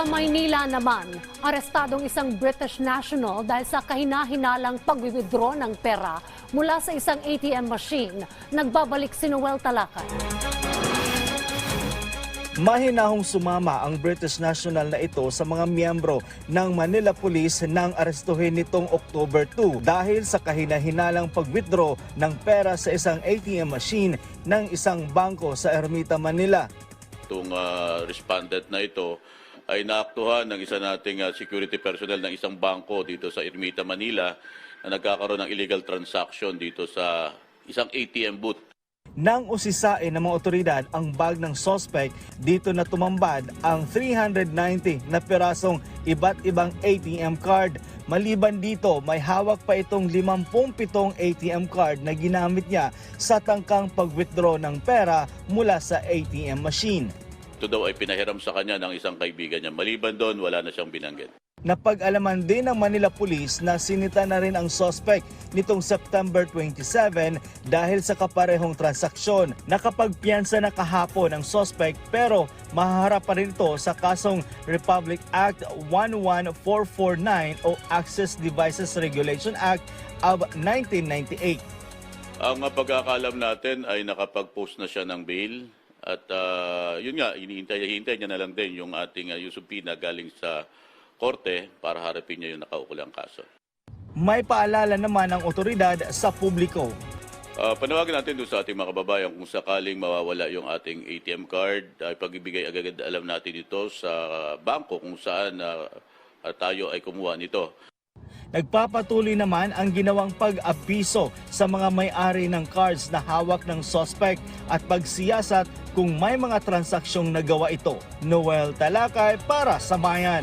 Sa Maynila naman, arestadong isang British national dahil sa kahina-hinalang pag-withdraw ng pera mula sa isang ATM machine. Nagbabalik si Noel Talakay. Mahinahong sumama ang British national na ito sa mga miyembro ng Manila Police nang arestuhin nitong October 2 dahil sa kahina-hinalang pag-withdraw ng pera sa isang ATM machine ng isang bangko sa Ermita, Manila. Itong ah, respondent na ito ay naaktuhan ng isa nating ah, security personnel ng isang bangko dito sa Ermita, Manila na nagkakaroon ng illegal transaction dito sa isang ATM booth. Nang usisain ng mga otoridad ang bag ng suspect, dito na tumambad ang 390 na pirasong iba't ibang ATM card. Maliban dito, may hawak pa itong 57 ATM card na ginamit niya sa tangkang pag-withdraw ng pera mula sa ATM machine. Ito daw ay pinahiram sa kanya ng isang kaibigan niya. Maliban doon, wala na siyang binanggit. Napag-alaman din ng Manila Police na sinita na rin ang suspect nitong September 27 dahil sa kaparehong transaksyon. Nakapagpiyansa na kahapon ang suspect pero mahaharap pa rin ito sa kasong Republic Act 11449 o Access Devices Regulation Act of 1998. Ang pagkakalam natin ay nakapag-post na siya ng bail at ah, yun nga, hinihintay, niya na lang din yung ating uh, Yusupina galing sa korte para harapin niya yung nakaukulang kaso. May paalala naman ang otoridad sa publiko. Ah, panawagan natin doon sa ating mga kababayan kung sakaling mawawala yung ating ATM card, ay pag-ibigay agad alam natin ito sa bangko kung saan ah, ah, tayo ay kumuha nito. Nagpapatuloy naman ang ginawang pag-abiso sa mga may-ari ng cards na hawak ng suspect at pagsiyasat kung may mga transaksyong nagawa ito. Noel Talakay para sa Bayan.